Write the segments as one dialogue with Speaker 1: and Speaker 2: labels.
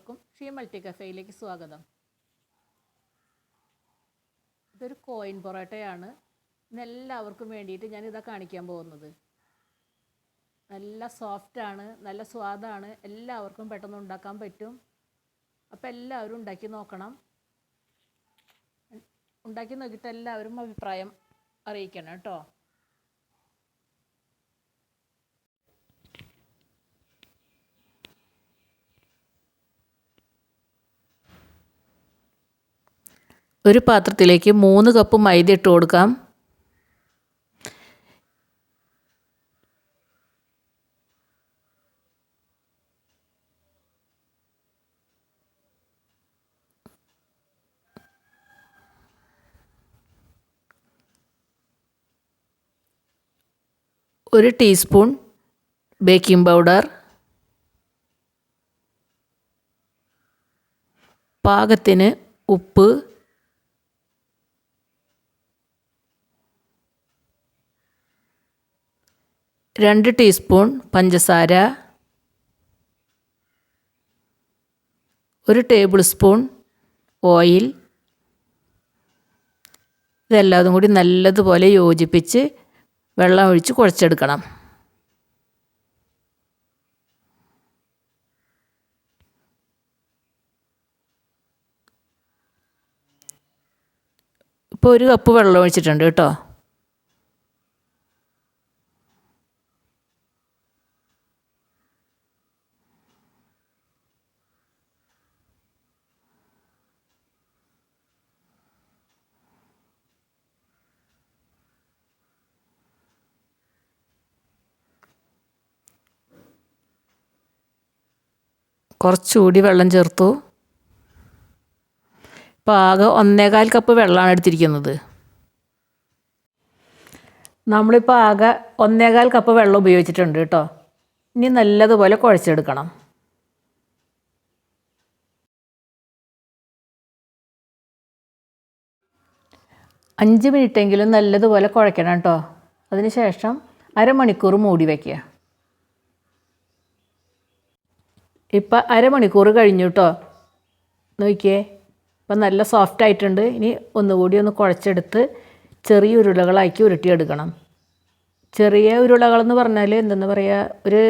Speaker 1: എല്ലാവർക്കും she multi കഫേയിലേക്ക് സ്വാഗതം. ഇതൊരു കോയിൻ പൊറോട്ടയാണ്. ഇന്നെല്ലാവർക്കും വേണ്ടിയിട്ട് ഞാൻ ഇതാ കാണിക്കാൻ പോകുന്നത്. നല്ല സോഫ്റ്റാണ് നല്ല സ്വാദാണ്. എല്ലാവർക്കും പെട്ടെന്ന് ഉണ്ടാക്കാൻ പറ്റും. അപ്പോൾ എല്ലാവരും ഉണ്ടാക്കി നോക്കണം. ഉണ്ടാക്കി നോക്കിയിട്ട് എല്ലാവരും അഭിപ്രായം അറിയിക്കണം കേട്ടോ. ഒരു പാത്രത്തിലേക്ക് മൂന്ന് കപ്പ് മൈദ ഇട്ട് കൊടുക്കാം. ഒരു ടീസ്പൂൺ ബേക്കിംഗ് പൗഡർ പാകത്തിന് ഉപ്പ് രണ്ട് ടീസ്പൂൺ പഞ്ചസാര ഒരു ടേബിൾ സ്പൂൺ ഓയിൽ. ഇതെല്ലാതും കൂടി നല്ലതുപോലെ യോജിപ്പിച്ച് വെള്ളം ഒഴിച്ച് കുഴച്ചെടുക്കണം. ഇപ്പോൾ ഒരു കപ്പ് വെള്ളം ഒഴിച്ചിട്ടുണ്ട് കേട്ടോ. കുറച്ചുകൂടി വെള്ളം ചേർത്തു. ഇപ്പോൾ ആകെ ഒന്നേകാൽ കപ്പ് വെള്ളമാണ് എടുത്തിരിക്കുന്നത്. നമ്മളിപ്പോൾ ആകെ ഒന്നേകാൽ കപ്പ് വെള്ളം ഉപയോഗിച്ചിട്ടുണ്ട് കേട്ടോ. ഇനി നല്ലതുപോലെ കുഴച്ചെടുക്കണം. അഞ്ച് മിനിറ്റെങ്കിലും നല്ലതുപോലെ കുഴയ്ക്കണം കേട്ടോ. അതിന് ശേഷം അരമണിക്കൂർ മൂടി വയ്ക്കുക ഇപ്പം അരമണിക്കൂർ കഴിഞ്ഞു കേട്ടോ നോക്കിയേ ഇപ്പം നല്ല സോഫ്റ്റ് ആയിട്ടുണ്ട്. ഇനി ഒന്നുകൂടി ഒന്ന് കുഴച്ചെടുത്ത് ചെറിയ ഉരുളകളാക്കി ഉരുട്ടിയെടുക്കണം. ചെറിയ ഉരുളകളെന്ന് പറഞ്ഞാൽ എന്തെന്ന് പറയുക ഒരു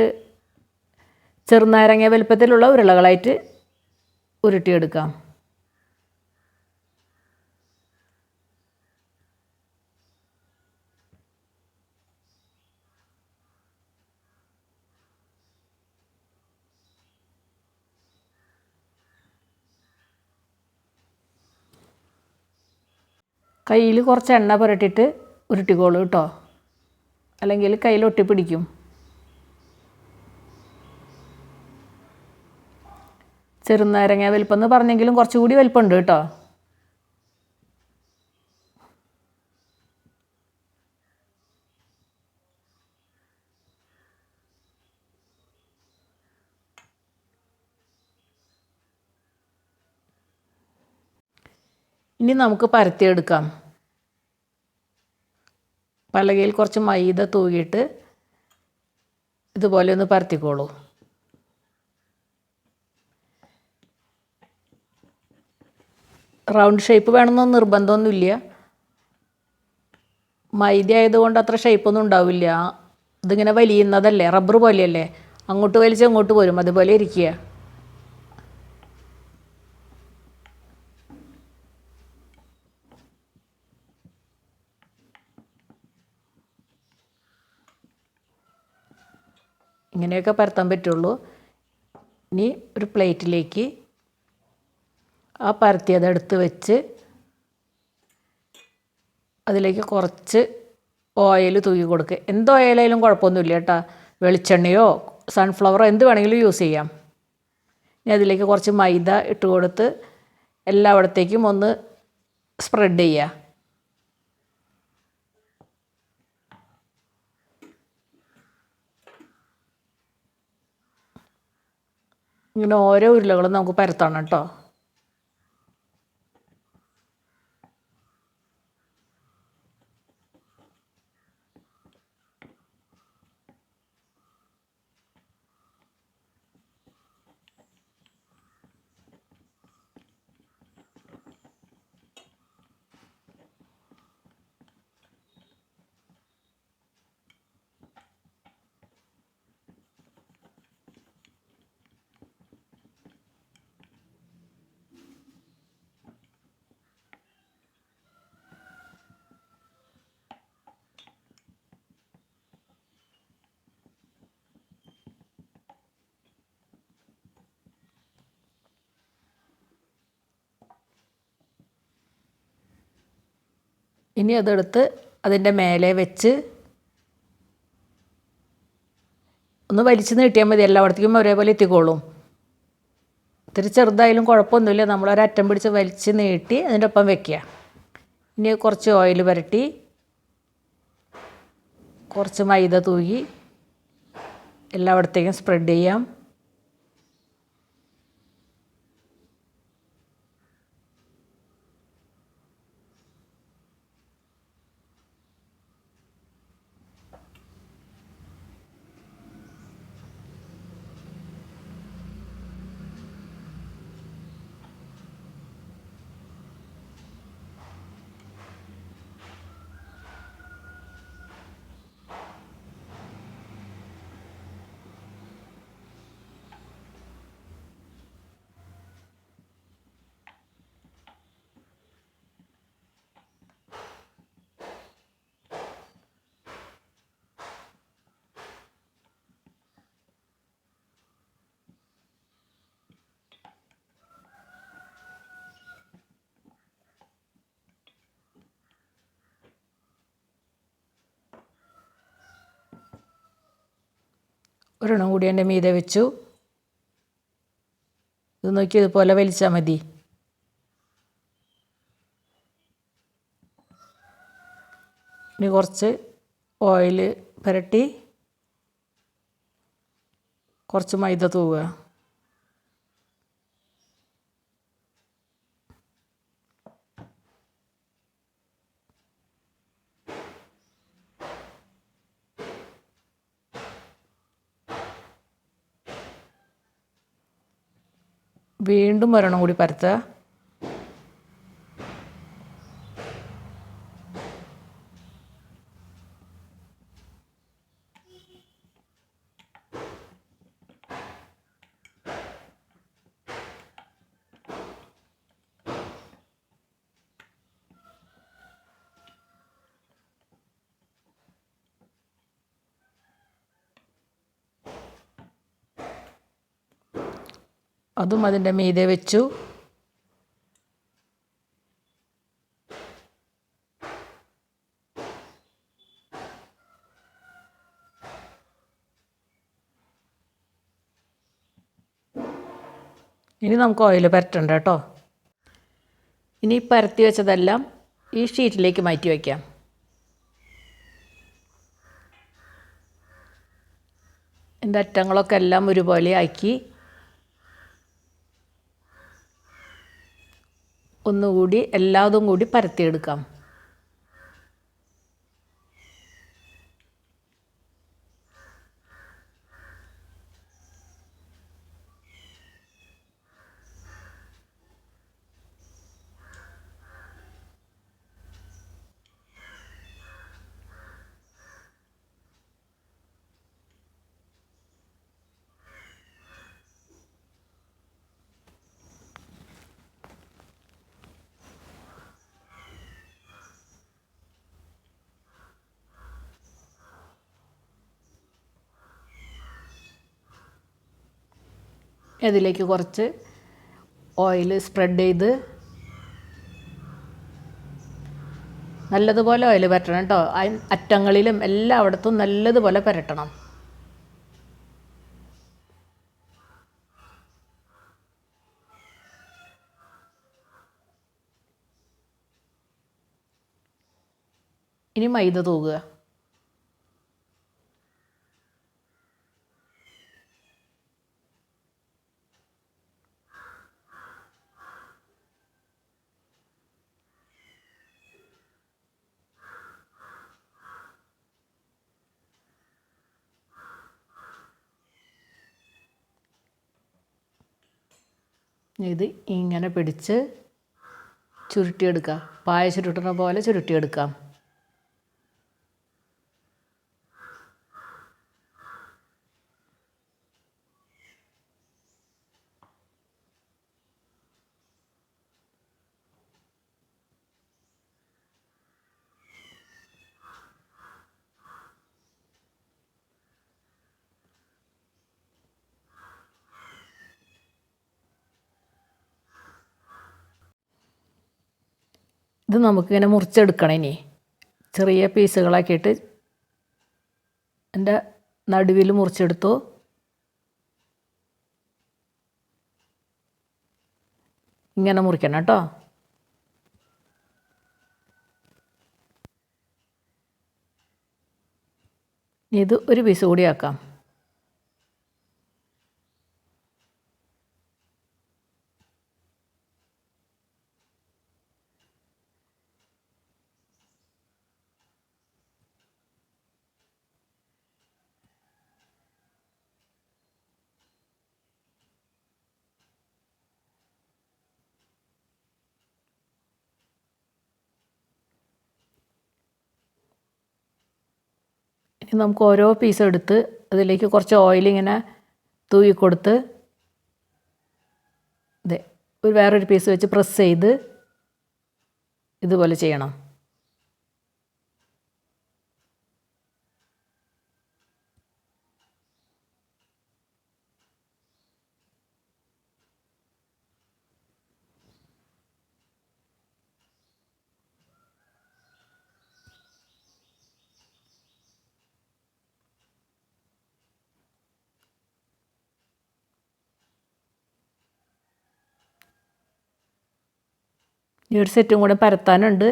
Speaker 1: ചെറുനാരങ്ങ വലുപ്പത്തിലുള്ള ഉരുളകളായിട്ട് ഉരുട്ടിയെടുക്കാം. കയ്യിൽ കുറച്ച് എണ്ണ പുരട്ടിയിട്ട് ഉരുട്ടിക്കോളൂ കേട്ടോ. അല്ലെങ്കിൽ കയ്യിൽ ഒട്ടിപ്പിടിക്കും. ചെറുനാരങ്ങ വലിപ്പം എന്ന് പറഞ്ഞെങ്കിലും കുറച്ചുകൂടി വലിപ്പമുണ്ട് കേട്ടോ. ഇനി നമുക്ക് പരത്തിയെടുക്കാം. പലകയിൽ കുറച്ച് മൈദ തൂകിയിട്ട് ഇതുപോലെ ഒന്ന് പരത്തിക്കോളൂ. റൗണ്ട് ഷേപ്പ് വേണമെന്ന് നിർബന്ധമൊന്നുമില്ല. മൈദ ആയതുകൊണ്ട് അത്ര ഷേപ്പൊന്നും ഉണ്ടാവില്ല. ഇതിങ്ങനെ വലിയുന്നതല്ലേ? റബ്ബർ പോലെയല്ലേ? അങ്ങോട്ട് വലിച്ച് അങ്ങോട്ട് പോരും. അതുപോലെ ഇരിക്കുക. ഇങ്ങനെയൊക്കെ പരത്താൻ പറ്റുള്ളൂ. ഇനി ഒരു പ്ലേറ്റിലേക്ക് ആ പരത്തിയത് എടുത്ത് വെച്ച് അതിലേക്ക് കുറച്ച് ഓയിൽ തൂക്കി കൊടുക്കുക എന്ത് ഓയിലായാലും കുഴപ്പമൊന്നുമില്ല കേട്ടോ. വെളിച്ചെണ്ണയോ സൺഫ്ലവറോ എന്ത് വേണമെങ്കിലും യൂസ് ചെയ്യാം. ഇനി അതിലേക്ക് കുറച്ച് മൈദ ഇട്ട് കൊടുത്ത് എല്ലായിടത്തേക്കും ഒന്ന് സ്പ്രെഡ് ചെയ്യുക. ഇങ്ങനെ ഓരോ ഉരുളകളും നമുക്ക് പരത്തണം കേട്ടോ ഇനി അതെടുത്ത് അതിന്റെ മേലെ വെച്ച് ഒന്ന് വലിച്ചു നീട്ടിയാൽ മതി. എല്ലായിടത്തേക്കും ഒരേപോലെ എത്തിക്കോളും. ഇത്തിരി ചെറുതായാലും കുഴപ്പമൊന്നുമില്ല. നമ്മളൊരറ്റം പിടിച്ച് വലിച്ച് നീട്ടി അതിന്റെ ഒപ്പം വെക്കുക. ഇനി കുറച്ച് ഓയിൽ പുരട്ടി കുറച്ച് മൈദ തൂകി എല്ലായിടത്തേക്കും സ്പ്രെഡ് ചെയ്യാം. ഒരെണ്ണം കൂടി എന്റെ മീതെ വെച്ചു. ഇത് നോക്കി ഇതുപോലെ വലിച്ചാൽ മതി. ഇനി കുറച്ച് ഓയിൽ പുരട്ടി കുറച്ച് മൈദ തൂവുക. വീണ്ടും ഒരെണ്ണം കൂടി പരത്തുക. അതും അതിന്റെ മീതെ വെച്ചു. ഇനി നമുക്ക് ഓയിൽ പരട്ടണ്ട കേട്ടോ. ഇനി പരത്തി വെച്ചതെല്ലാം ഈ ഷീറ്റിലേക്ക് മാറ്റി വയ്ക്കാം എന്റെ അറ്റങ്ങളൊക്കെ എല്ലാം ഒരുപോലെ ആക്കി. ഒന്നുകൂടി എല്ലാതും കൂടി പരത്തിയെടുക്കാം. ഇതിലേക്ക് കുറച്ച് ഓയിൽ സ്പ്രെഡ് ചെയ്ത് നല്ലതുപോലെ ഓയിൽ പരട്ടണം കേട്ടോ അറ്റങ്ങളിലും എല്ലായിടത്തും നല്ലതുപോലെ പരട്ടണം. ഇനി മൈദ തൂകുക ഇത് ഇങ്ങനെ പിടിച്ച് ചുരുട്ടിയെടുക്കുക പായ ചുരുട്ടുന്ന പോലെ ചുരുട്ടിയെടുക്കാം. ഇത് നമുക്കിങ്ങനെ മുറിച്ചെടുക്കണം ഇനി. ചെറിയ പീസുകളാക്കിയിട്ട് എന്റെ നടുവിൽ മുറിച്ചെടുത്തു. ഇങ്ങനെ മുറിക്കണം കേട്ടോ. ഇത് ഒരു പീസ് കൂടി ആക്കാം ഇനി നമുക്ക് ഓരോ പീസ് എടുത്ത് അതിലേക്ക് കുറച്ച് ഓയിൽ ഇങ്ങനെ തൂവി കൊടുത്ത് അതെ ഒരു വേറൊരു പീസ് വെച്ച് പ്രസ് ചെയ്ത് ഇതുപോലെ ചെയ്യണം. ഈ ഒരു സെറ്റും കൂടെ പരത്താനുണ്ട്.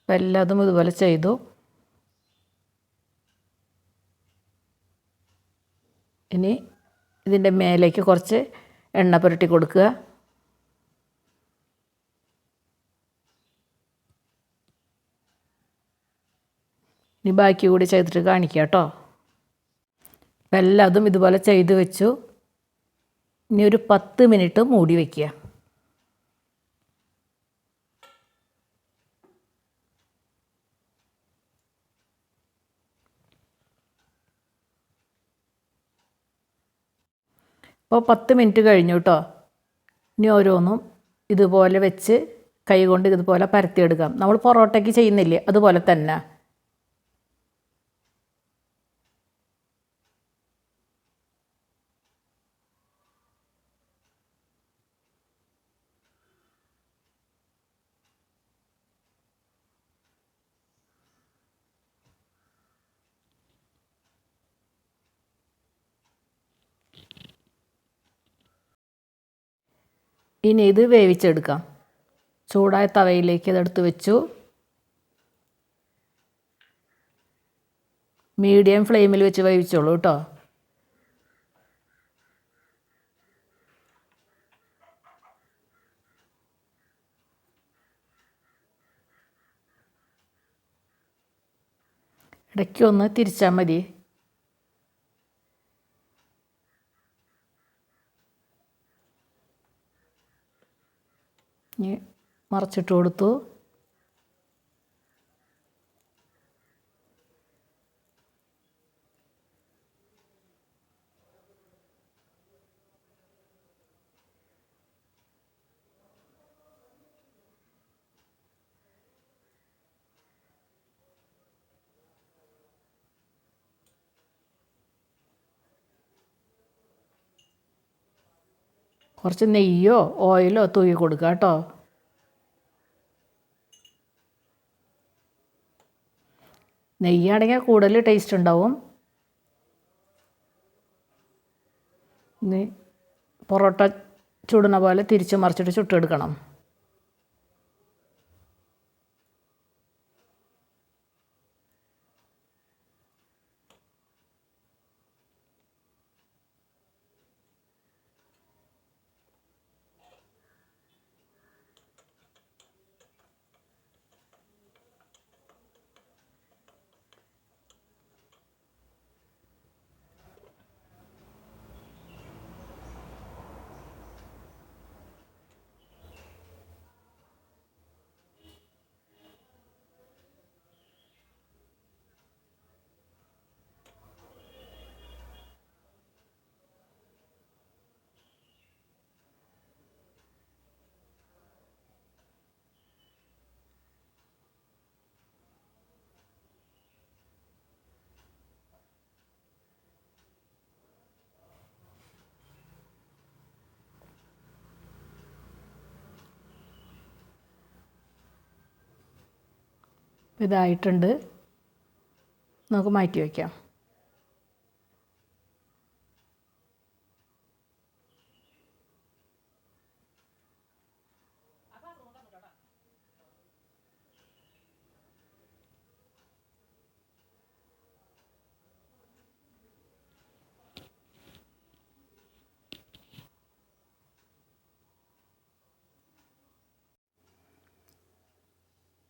Speaker 1: അപ്പം എല്ലാതും ഇതുപോലെ ചെയ്തു. ഇനി ഇതിന്റെ മേലേക്ക് കുറച്ച് എണ്ണ പുരട്ടി കൊടുക്കുക. ഇനി ബാക്കി കൂടി ചെയ്തിട്ട് കാണിക്കാം കേട്ടോ. അപ്പം എല്ലാതും ഇതുപോലെ ചെയ്ത് വെച്ചു. ഇനി ഒരു പത്ത് മിനിറ്റ് മൂടി വയ്ക്കുക അപ്പോൾ പത്ത് മിനിറ്റ് കഴിഞ്ഞു കേട്ടോ. ഇനി ഓരോന്നും ഇതുപോലെ വെച്ച് കൈ കൊണ്ട് ഇതുപോലെ പരത്തിയെടുക്കാം. നമ്മൾ പൊറോട്ടയ്ക്ക് ചെയ്യുന്നില്ലേ? അതുപോലെ തന്നെ. ഇനി ഇത് വേവിച്ചെടുക്കാം. ചൂടായ തവയിലേക്ക് ഇതെടുത്ത് വെച്ചു. മീഡിയം ഫ്ലെയിമിൽ വെച്ച് വേവിച്ചോളൂ കേട്ടോ. ഇടയ്ക്ക് ഒന്ന് തിരിച്ചാൽ മതി ഇനി മറച്ചിട്ട് കൊടുത്തു. കുറച്ച് നെയ്യോ ഓയിലോ തൂക്കി കൊടുക്കുക കേട്ടോ. നെയ്യാണെങ്കിൽ കൂടുതൽ ടേസ്റ്റ് ഉണ്ടാവും. പൊറോട്ട ചുടുന്ന പോലെ തിരിച്ച് മറിച്ചിട്ട് ചുട്ടെടുക്കണം. ഇതായിട്ടുണ്ട്. നമുക്ക് മാറ്റി വയ്ക്കാം.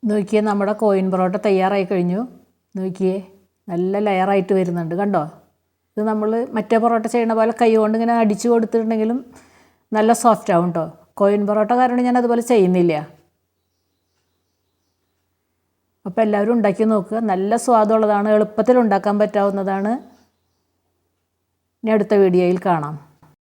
Speaker 1: നോക്കിയേ നമ്മുടെ കോയിൻ പൊറോട്ട തയ്യാറായി കഴിഞ്ഞു. നോക്കിയേ നല്ല ലെയറായിട്ട് വരുന്നുണ്ട് കണ്ടോ? ഇത് നമ്മൾ മറ്റേ പൊറോട്ട ചെയ്യണ പോലെ കൈ കൊണ്ട് ഇങ്ങനെ അടിച്ചു കൊടുത്തിട്ടുണ്ടെങ്കിലും നല്ല സോഫ്റ്റ് ആവും കേട്ടോ കോയിൻ പൊറോട്ട കാരണം ഞാൻ അതുപോലെ ചെയ്യുന്നില്ല. അപ്പോൾ എല്ലാവരും ഉണ്ടാക്കി നോക്കുക. നല്ല സ്വാദുള്ളതാണ് എളുപ്പത്തിൽ ഉണ്ടാക്കാൻ പറ്റാവുന്നതാണ്. ഇനി അടുത്ത വീഡിയോയിൽ കാണാം.